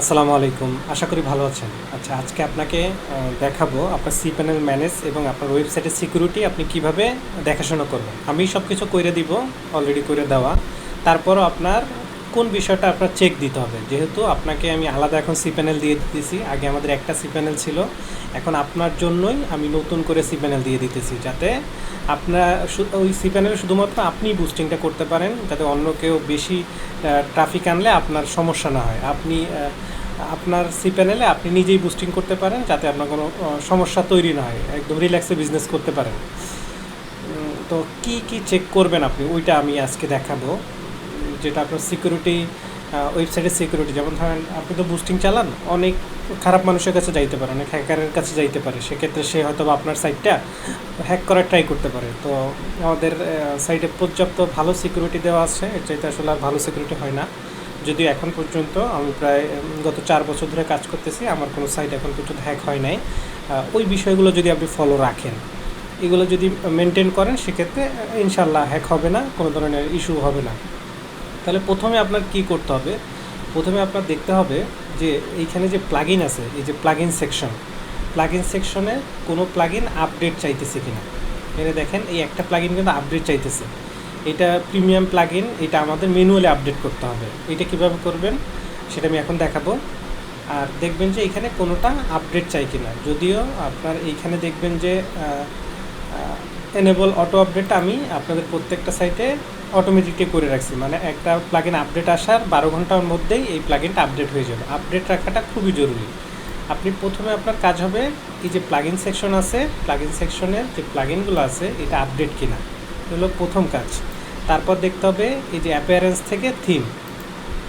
আসসালামু আলাইকুম। আশা করি ভালো আছেন। আচ্ছা আজকে আপনাকে দেখাবো আপনার সি প্যানেল ম্যানেজ এবং আপনার ওয়েবসাইটের সিকিউরিটি আপনি কীভাবে দেখাশোনা করবেন। আমি সব কিছু করে দিব, অলরেডি করে দেওয়া। তারপরও আপনার কোন বিষয়টা আপনার চেক দিতে হবে? যেহেতু আপনাকে আমি আলাদা এখন সি প্যানেল দিয়ে দিতেছি। আগে আমাদের একটা সি প্যানেল ছিল। এখন আপনার জন্যই আমি নতুন করে সি প্যানেল দিয়ে দিতেছি যাতে আপনার ওই সি প্যানেলে শুধুমাত্র আপনি বুস্টিংটা করতে পারেন, যাতে অন্য কেউ বেশি ট্রাফিক আনলে আপনার সমস্যা না হয়। আপনি আপনার সি প্যানেলে আপনি নিজেই বুস্টিং করতে পারেন, যাতে আপনার কোনো সমস্যা তৈরি না হয়। একদম রিল্যাক্সে বিজনেস করতে পারেন। তো কি কি চেক করবেন আপনি? ওইটা আমি আজকে দেখাবো। যেটা আপনার সিকিউরিটি ওয়েবসাইটের সিকিউরিটি যেমন ধরেন আপনি তো বুস্টিং চালান, অনেক খারাপ মানুষের কাছে যাইতে পারে, অনেক হ্যাকারের কাছে যাইতে পারে। সেক্ষেত্রে সে হয়তো আপনার সাইটটা হ্যাক করার ট্রাই করতে পারে। তো আমাদের সাইটে পর্যাপ্ত ভালো সিকিউরিটি দেওয়া আছে, এর চাইতে আসলে আর ভালো সিকিউরিটি হয় না। যদিও এখন পর্যন্ত আমি প্রায় গত চার বছর ধরে কাজ করতেছি, আমার কোনো সাইট এখন পর্যন্ত হ্যাক হয় নাই। ওই বিষয়গুলো যদি আপনি ফলো রাখেন, এগুলো যদি মেনটেন করেন, সেক্ষেত্রে ইনশাল্লাহ হ্যাক হবে না, কোনো ধরনের ইস্যু হবে না। তাহলে প্রথমে আপনার কি করতে হবে? প্রথমে আপনার দেখতে হবে যে এইখানে যে প্লাগইন আছে, এই যে প্লাগইন সেকশন প্লাগইন সেকশনে কোনো প্লাগইন আপডেট চাইতেছে কিনা? এখানে দেখেন, এই একটা প্লাগইন কিন্তু আপডেট চাইতেছে। এটা প্রিমিয়াম প্লাগইন এটা আমাদের ম্যানুয়ালি আপডেট করতে হবে। এটা কীভাবে করবেন? সেটা আমি এখন দেখাবো। আর দেখবেন যে এখানে কোনোটা আপডেট চাই কিনা। যদিও আপনার এইখানে দেখবেন যে এনেবল অটো আপডেট আমি আপনাদের প্রত্যেকটা সাইটে অটোমেটিকলি করে রাখছি। মানে একটা প্লাগইন আপডেট আসার বারো ঘণ্টার মধ্যেই এই প্লাগইনটা আপডেট হয়ে যাবে। আপডেট রাখাটা খুবই জরুরি। আপনি প্রথমে আপনার কাজ হবে এই যে প্লাগইন সেকশন আছে প্লাগইন সেকশনের যে প্লাগইনগুলো আছে, এটা আপডেট কিনা। এটা হলো প্রথম কাজ। তারপর দেখতে হবে এই যে অ্যাপিয়ারেন্স থেকে থিম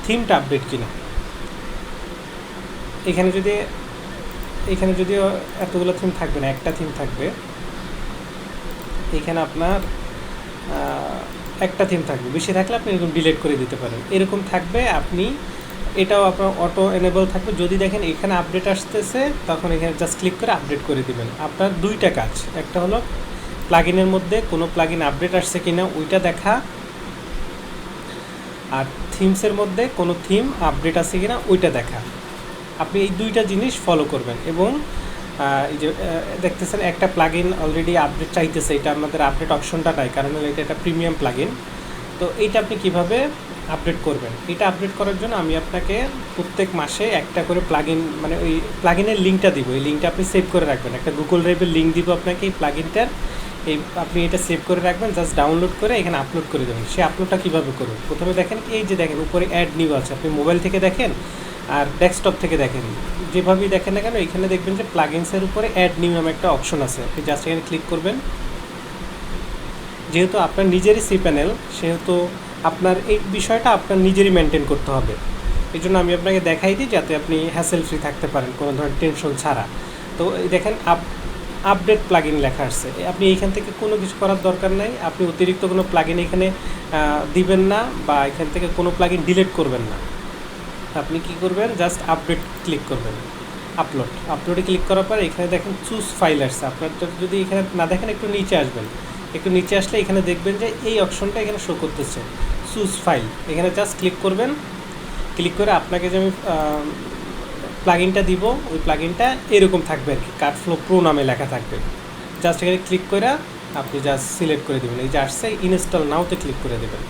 থিমটা আপডেট কিনা। এখানে যদি, এখানে যদিও এতগুলো থিম থাকবে না, একটা থিম থাকবে এখানে আপনার একটা থিম থাকবে। বেশি থাকলে আপনি এরকম ডিলিট করে দিতে পারেন। এরকম থাকবে, আপনি এটাও আপনার অটো এনেবল থাকবে। যদি দেখেন এখানে আপডেট আসতেছে, তখন এখানে জাস্ট ক্লিক করে আপডেট করে দিবেন। আপনার দুইটা কাজ। একটা হলো প্লাগইনের মধ্যে কোনো প্লাগইন আপডেট আসছে কিনা, ওইটা দেখা। আর থিমসের মধ্যে কোনো থিম আপডেট আছে কিনা, ওইটা দেখা। আপনি এই দুইটা জিনিস ফলো করবেন এবং এই যে দেখতেছেন একটা প্লাগইন অলরেডি আপডেট চাইতেছে, এটা আমাদের আপডেট অপশনটা নাই, কারণ এটা একটা প্রিমিয়াম প্লাগইন তো এইটা আপনি কীভাবে আপডেট করবেন? এটা আপডেট করার জন্য আমি আপনাকে প্রত্যেক মাসে একটা করে প্লাগইন মানে ওই প্লাগইনের লিঙ্কটা দিব। এই লিঙ্কটা আপনি সেভ করে রাখবেন। একটা গুগল ড্রাইভের লিঙ্ক দিব আপনাকে এই প্লাগইনটার এই আপনি এটা সেভ করে রাখবেন জাস্ট ডাউনলোড করে এখানে আপলোড করে দেবেন। সেই আপলোডটা কীভাবে করবেন প্রথমে দেখেন, এই যে দেখেন, উপরে অ্যাড নিউ আছে। আপনি মোবাইল থেকে দেখেন আর ডেস্কটপ থেকে দেখেন। যেভাবেই দেখেন না কেন, এখানে দেখবেন যে প্লাগইনসের উপরে অ্যাড নিউ নামে একটা অপশন আছে। আপনি জাস্ট এখানে ক্লিক করবেন। যেহেতু আপনার নিজেরই সি প্যানেল সেহেতু আপনার এই বিষয়টা আপনার নিজেরই মেনটেন করতে হবে। এই জন্য আমি আপনাকে দেখাই দিই যাতে আপনি হ্যাসেল ফ্রি থাকতে পারেন, কোনো ধরনের টেনশন ছাড়া। তো দেখেন আপ আপডেট প্লাগইন লেখা আসছে আপনি এইখান থেকে কোনো কিছু করার দরকার নাই। আপনি অতিরিক্ত কোনো প্লাগইন এখানে দিবেন না বা এখান থেকে কোনো প্লাগইন ডিলিট করবেন না। আপনি কি করবেন? জাস্ট আপডেট ক্লিক করবেন। আপলোড আপলোডে ক্লিক করার পর এখানে দেখেন চুজ ফাইল আসছে। আপনার যদি এখানে না দেখেন, একটু নিচে আসবেন। একটু নিচে আসলে এখানে দেখবেন যে এই অপশনটা এখানে শো করতেছে। চুজ ফাইল এখানে জাস্ট ক্লিক করবেন। ক্লিক করে আপনাকে যে আমি প্লাগইনটা দিব, ওই প্লাগইনটা এরকম থাকবে আর কি। কার্ডফ্লো প্রো নামে লেখা থাকবে। জাস্ট এখানে ক্লিক করে আপনি জাস্ট সিলেক্ট করে দেবেন। এই যে আসছে ইনস্টল নাওতে ক্লিক করে দেবেন।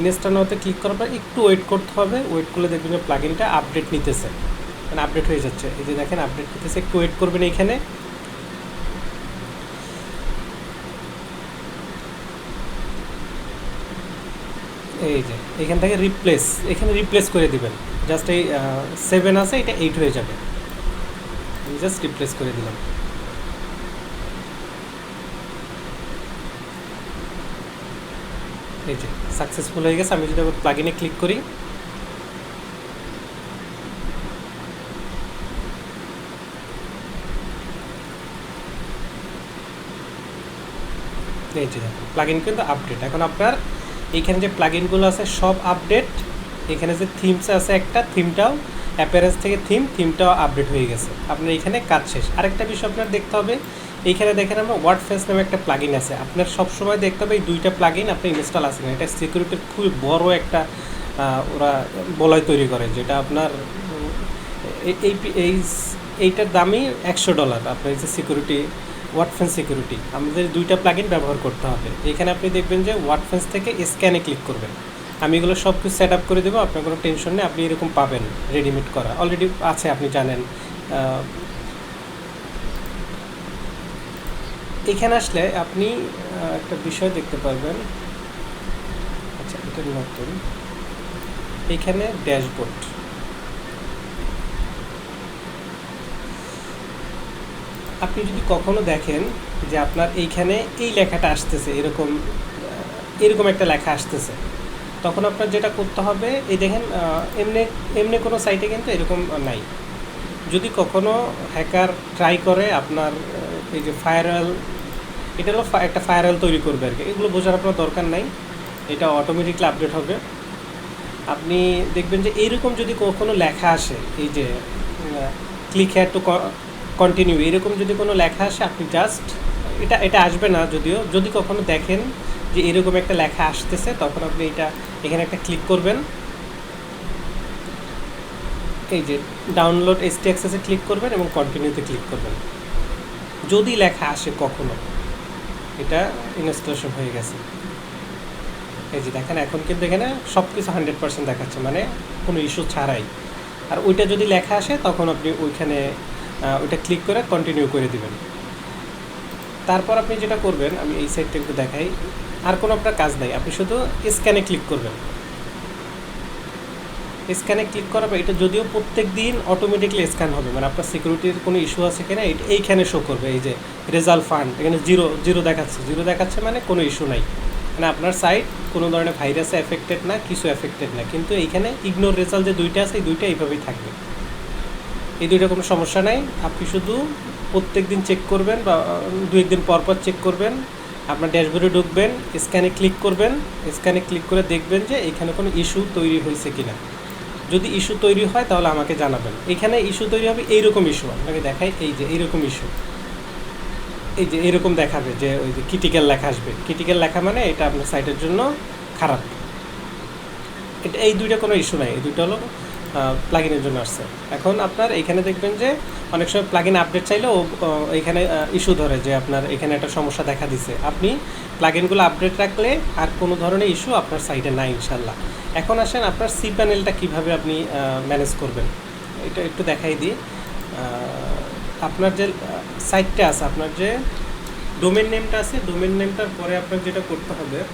ইনস্টল নাওতে ক্লিক করার পর একটু ওয়েট করতে হবে। ওয়েট করলে দেখবেন যে প্লাগইনটা আপডেট নিতেছে। মানে আপডেট হয়ে যাচ্ছে। এই যে দেখেন আপডেট নিতেছে। একটু ওয়েট করবেন এইখানে। এই যে, এখান থেকে রিপ্লেস এখানে রিপ্লেস করে দিবেন। জাস্ট এই সেভেন আছে, এটা এইট হয়ে যাবে। জাস্ট রিপ্লেস করে দিলাম। এই যে সাকসেসফুল হয়ে গেছে, আমি যদি আবার প্লাগইনে ক্লিক করি। এই যে প্লাগইন কিন্তু আপডেট এখন আপনার এইখানে যে প্লাগইনগুলো আছে, সব আপডেট এখানে যে থিমস আছে একটা থিমটাও অ্যাপারেন্স থেকে থিম থিমটাও আপডেট হয়ে গেছে। আপনার এখানে কাজ শেষ। আরেকটা বিষয় আপনার দেখতে হবে এইখানে দেখেন আমরা ওয়ার্ড ফেস নামে একটা প্লাগইন আছে। আপনার সবসময় দেখতে হবে এই দুইটা প্লাগইন আপনি ইনস্টল আছে না এটা সিকিউরিটির খুবই বড় একটা ওরা বলয় তৈরি করে, যেটা আপনার এই- এইটার দামই একশো ডলার আপনার যে সিকিউরিটি ওয়ার্ড ওয়াটফেন্স সিকিউরিটি আমাদের দুইটা প্লাগইন ব্যবহার করতে হবে। এখানে আপনি দেখবেন যে ওয়াটফেন্স থেকে স্ক্যানে ক্লিক করবেন। আমি এগুলো সব কিছু সেট আপ করে দেবো, আপনার কোনো টেনশন নেই, আপনি এরকম পাবেন রেডিমেড করা। অলরেডি আছে, আপনি জানেন এখানে আসলে আপনি একটা বিষয় দেখতে পারবেন। আচ্ছা এটা নতুন। এখানে ড্যাশবোর্ড। আপনি যদি কখনো দেখেন যে আপনার এইখানে এই লেখাটা আসতেছে, এরকম এরকম একটা লেখা আসতেছে, তখন আপনার যেটা করতে হবে, এই দেখেন এমনি এমনি কোনো সাইটে কিন্তু এরকম নাই। যদি কখনো হ্যাকার ট্রাই করে আপনার এই যে ফায়ারওয়াল এটা হলো একটা ফায়ারওয়াল তৈরি করবে আর কি। এগুলো বোঝার আপনার দরকার নাই। এটা অটোমেটিকলি আপডেট হবে। আপনি দেখবেন যে এইরকম যদি কখনো লেখা আসে, এই যে ক্লিক হ্যাড টু কন্টিনিউ এরকম যদি কোনো লেখা আসে, আপনি জাস্ট এটা এটা আসবে না যদিও। যদি কখনো দেখেন যে এরকম একটা লেখা আসতেছে, তখন আপনি এটা এখানে একটা ক্লিক করবেন। এই যে ডাউনলোড এসটি অ্যাক্সেসে ক্লিক করবেন এবং কন্টিনিউতে ক্লিক করবেন। যদি লেখা আসে কখনো এটা ইনস্টলেশন হয়ে গেছে। এই যে দেখেন, এখন কিন্তু এখানে সব কিছু হান্ড্রেড পার্সেন্ট দেখাচ্ছে মানে কোনো ইস্যু ছাড়াই। আর ওইটা যদি লেখা আসে, তখন আপনি ওইখানে ওইটা ক্লিক করে কন্টিনিউ করে দিবেন। তারপর আপনি যেটা করবেন, আমি এই সাইডটা একটু দেখাই। আর কোনো আপনার কাজ নাই, আপনি শুধু স্ক্যানে ক্লিক করবেন। স্ক্যানে ক্লিক করার পর এটা যদিও প্রত্যেক দিন অটোমেটিকলি স্ক্যান হবে। মানে আপনার সিকিউরিটির কোনো ইস্যু আছে কিনা এইখানে শো করবে, এই যে রেজাল্ট ফান্ড এখানে জিরো জিরো দেখাচ্ছে। জিরো দেখাচ্ছে মানে কোনো ইস্যু নাই। মানে আপনার সাইট কোনো ধরনের ভাইরাসে এফেক্টেড না, কিছু এফেক্টেড না। কিন্তু এইখানে ইগনোর রেজাল্ট যে দুইটা আছে, এই দুইটা এইভাবেই থাকবে। এই দুইটা কোনো সমস্যা নাই। আপনি শুধু প্রত্যেক দিন চেক করবেন বা দু একদিন পর পর চেক করবেন। আপনার ড্যাশবোর্ডে ঢুকবেন, স্ক্যানে ক্লিক করবেন। স্ক্যানে ক্লিক করে দেখবেন যে এখানে কোনো ইস্যু তৈরি হয়েছে কিনা। যদি ইস্যু তৈরি হয় তাহলে আমাকে জানাবেন। এখানে ইস্যু তৈরি হবে এইরকম ইস্যু আপনাকে দেখাই, এই যে এইরকম ইস্যু। এই যে এরকম দেখাবে যে ওই যে ক্রিটিক্যাল লেখা আসবে। ক্রিটিক্যাল লেখা মানে এটা আপনার সাইটের জন্য খারাপ। এটা এই দুইটা কোনো ইস্যু নাই। এই দুইটা হলো প্লাগিনের জন্য আসছে। এখন আপনার এখানে দেখবেন যে অনেক সময় প্লাগিন আপডেট চাইলেও, ও- এখানে ইস্যু ধরে যে আপনার এখানে একটা সমস্যা দেখা দিছে। আপনি প্লাগিনগুলো আপডেট রাখলে আর কোনো ধরনের ইস্যু আপনার সাইটে নাই, ইনশাল্লাহ। এখন আসেন আপনার সি প্যানেলটা কীভাবে আপনি ম্যানেজ করবেন? এটা একটু দেখাই দিই। আপনার যে সাইটটা আছে, আপনার যে ডোমেন নেমটা আছে ডোমেন নেমটার পরে আপনার যেটা করতে হবে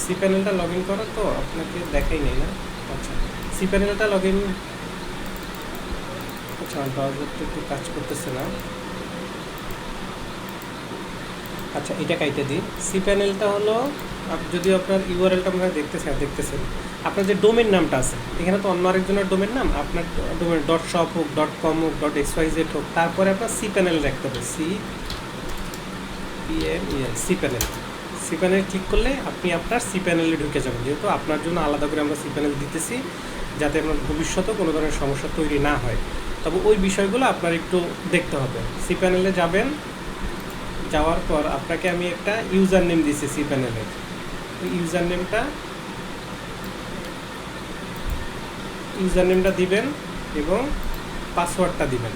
সি প্যানেলটা লগ ইন করা তো, আপনাকে দেখাই নেই না। আচ্ছা সি প্যানেলটা লগ ইন আচ্ছা ব্রাউজারটা একটু কাজ করতেছে না। আচ্ছা এটা কাইতে দিই। সি প্যানেলটা হলো যদি আপনার ইউআরএলটা আপনারা দেখতেছেন দেখতেছেন আপনার যে ডোমেন নামটা আছে, এখানে তো অন্য আরেকজনের ডোমেন নাম, আপনার ডোমেন ডট শপ হোক ডট কম হোক ডট এক্স ওয়াই জেড হোক, তারপরে আপনার সি প্যানেল রাখতে হবে। C PM C panel. C panel click করলে আপনি আপনার সি প্যানেলে ঢুকে যাবেন। যেহেতু আপনার জন্য আলাদা করে আমরা সি প্যানেল দিতেছি, যাতে আপনার ভবিষ্যতে কোনো ধরনের সমস্যা তৈরি না হয়। তবে ওই বিষয়গুলো আপনার একটু দেখতে হবে। সি প্যানেলে যাবেন, যাওয়ার পর আপনাকে আমি একটা ইউজার নেম দিয়েছি সি প্যানেলে ইউজার নেমটা ইউজার নেমটা দিবেন এবং পাসওয়ার্ডটা দিবেন।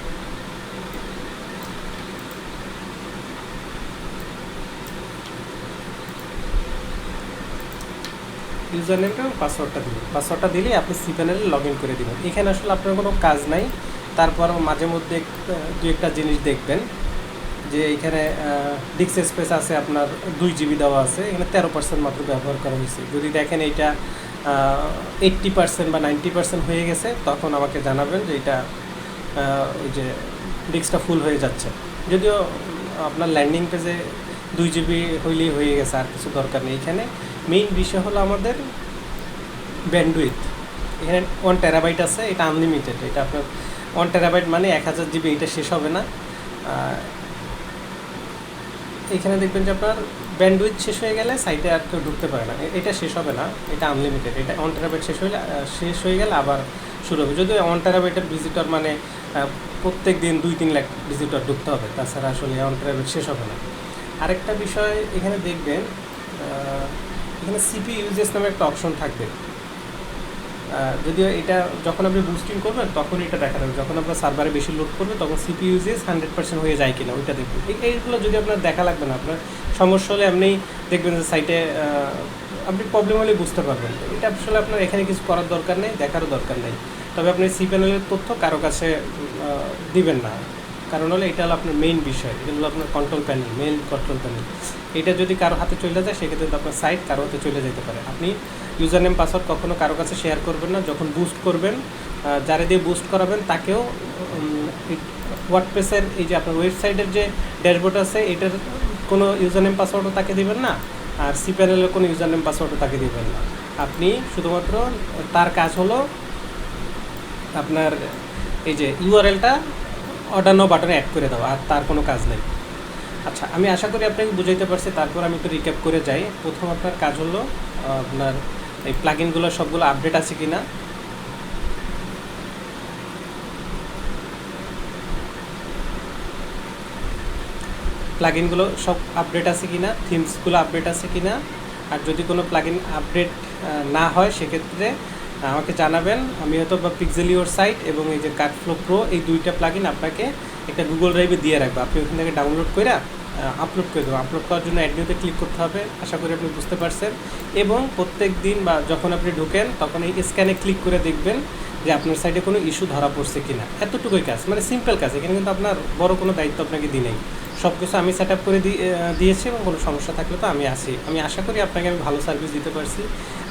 ইউজার নেমটা পাসওয়ার্ডটা দিবেন। পাসওয়ার্ডটা দিলেই আপনি সি প্যানেলে লগ ইন করে দিবেন। এখানে আসলে আপনার কোনো কাজ নাই। তারপর মাঝে মধ্যে দু একটা জিনিস দেখবেন, যে এখানে ডিক্স স্পেস আছে আপনার দুই জিবি দেওয়া আছে। এখানে তেরো পার্সেন্ট মাত্র ব্যবহার করা হয়েছে। যদি দেখেন এইটা এইট্টি পার্সেন্ট বা নাইনটি পার্সেন্ট হয়ে গেছে, তখন আমাকে জানাবেন যে এটা ওই যে ডিস্কটা ফুল হয়ে যাচ্ছে। যদিও আপনার ল্যান্ডিং পেজে দুই জিবি হইলেই হয়ে গেছে, আর কিছু দরকার নেই এখানে। মেইন বিষয় হলো আমাদের ব্যান্ডউইথ এখানে ওয়ান টেরাবাইট আছে, এটা আনলিমিটেড এটা আপনার ওয়ান টেরাবাইট মানে এক হাজার জিবি এটা শেষ হবে না। এখানে দেখবেন যে আপনার ব্যান্ডউইথ শেষ হয়ে গেলে সাইটে আর কেউ ঢুকতে পারে না। এটা শেষ হবে না, এটা আনলিমিটেড এটা ওয়ান টেরাবাইট শেষ হলে শেষ হয়ে গেলে আবার শুরু হবে। যদিও ওয়ান টেরাবাইটের ভিজিটর মানে প্রত্যেক দিন দুই তিন লাখ ভিজিটর ঢুকতে হবে, তাছাড়া আসলে ওয়ান টেরাবাইট শেষ হবে না। আরেকটা বিষয় এখানে দেখবেন এখানে সিপি ইউজেস নামে একটা অপশন থাকবে। যদিও এটা যখন আপনি বুস্টিং করবেন তখন এটা দেখা যাবে। যখন আপনার সার্ভারে বেশি লোড করবে, তখন সিপি ইউজেস হান্ড্রেড পার্সেন্ট হয়ে যায় কিনা, ওইটা দেখবেন এই- এইগুলো যদি আপনার দেখা লাগবে না, আপনার সমস্যা হলে আপনি দেখবেন যে সাইটে আপনি প্রবলেম হলে বুঝতে পারবেন। এটা আসলে আপনার এখানে কিছু করার দরকার নেই, দেখারও দরকার নেই। তবে আপনি সি প্যানেলের তথ্য কারও কাছে দিবেন না। কারণ হলো এটা হলো আপনার মেইন বিষয়, এটা হলো আপনার control panel main control panel এটা যদি কারও হাতে চলে যায়, সেক্ষেত্রে কিন্তু আপনার সাইট কারও হাতে চলে যেতে পারে। আপনি ইউজার নেম পাসওয়ার্ড কখনও কারও কাছে শেয়ার করবেন না, যখন বুস্ট করবেন যারা দিয়ে বুস্ট করাবেন, তাকেও ওয়ার্ডপ্রেসের এই যে আপনার ওয়েবসাইটের যে ড্যাশবোর্ড আছে, এটার কোনো ইউজার নেম পাসওয়ার্ডও তাকে দেবেন না, আর সি প্যানেলের কোনো ইউজার নেম পাসওয়ার্ডও তাকে দেবেন না। আপনি শুধুমাত্র তার কাজ হলো আপনার এই যে ইউআরএলটা অর্ডার নো বাটনে অ্যাড করে দেওয়া আর তার কোনো কাজ নেই। আচ্ছা আমি আশা করি আপনাকে বুঝাইতে পারছি, তারপর আমি একটু রিক্যাপ করে যাই। প্রথম আপনার কাজ হলো আপনার এই প্লাগিনগুলো সবগুলো আপডেট আছে কি না প্লাগিনগুলো সব আপডেট আছে কি না থিমসগুলো আপডেট আছে কি না আর যদি কোনো প্লাগিন আপডেট না হয়, সেক্ষেত্রে আমাকে জানাবেন। আমি হয়তো বা পিক্সেলিওর সাইট এবং এই যে কার্ডফ্লো প্রো এই দুইটা প্লাগিন আপনাকে একটা গুগল ড্রাইভে দিয়ে রাখব। আপনি ওখান থেকে ডাউনলোড করে আপলোড করে দেবো আপলোড করার জন্য অ্যাডমিউতে ক্লিক করতে হবে। আশা করি আপনি বুঝতে পারছেন। এবং প্রত্যেক দিন বা যখন আপনি ঢুকেন, তখন এই স্ক্যানে ক্লিক করে দেখবেন যে আপনার সাইডে কোনো ইস্যু ধরা পড়ছে কিনা। এতটুকুই কাজ মানে সিম্পল কাজ। এখানে কিন্তু আপনার বড় কোনো দায়িত্ব আপনাকে দিই নেই। সব কিছু আমি সেট আপ করে দিয়েছি এবং কোনো সমস্যা থাকলে তো আমি আসি আমি আশা করি আপনাকে আমি ভালো সার্ভিস দিতে পারছি।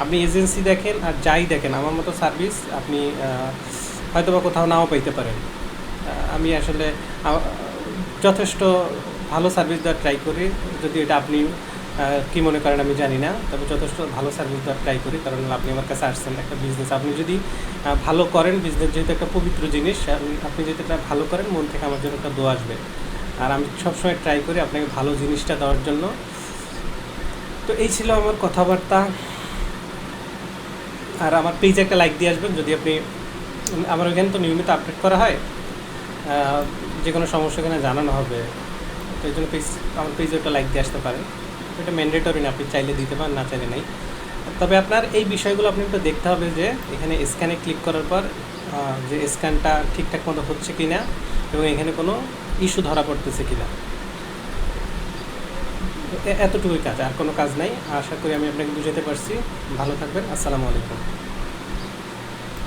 আপনি এজেন্সি দেখেন আর যাই দেখেন, আমার মতো সার্ভিস আপনি হয়তো বা কোথাও নাও পাইতে পারেন। আমি আসলে যথেষ্ট ভালো সার্ভিস দেওয়ার ট্রাই করি। যদি এটা আপনি কি মনে করেন আমি জানি না, তবে যথেষ্ট ভালো সার্ভিস দেওয়ার ট্রাই করি, কারণ আপনি আমার কাছে আসছেন একটা বিজনেস আপনি যদি ভালো করেন বিজনেস যেহেতু একটা পবিত্র জিনিস আপনি যদি এটা ভালো করেন, মন থেকে আমার জন্য একটা দোয়া আসবে। আর আমি সবসময় ট্রাই করি আপনাকে ভালো জিনিসটা দেওয়ার জন্য। তো এই ছিল আমার কথাবার্তা। আর আমার পেজে একটা লাইক দিয়ে আসবেন, যদি আপনি আমার ওখানে তো নিয়মিত আপডেট করা হয় যে কোনো সমস্যা এখানে জানানো হবে। তো এই জন্য পেজ আমার পেজে একটা লাইক দিয়ে আসতে পারেন। এটা ম্যান্ডেটরি না, আপনি চাইলে দিতে পারেন, না চাইলে নেই। তবে আপনার এই বিষয়গুলো আপনি একটু দেখতে হবে যে, এখানে স্ক্যানে ক্লিক করার পর যে স্ক্যানটা ঠিকঠাক মতো হচ্ছে কি না এবং এখানে কোনো ইস্যু ধরা পড়তেছে কিনা? এতটুকুই কাজ, আর কোনো কাজ নাই। আশা করি আমি আপনাকে বুঝাতে পারছি। ভালো থাকবেন। আসসালামু আলাইকুম।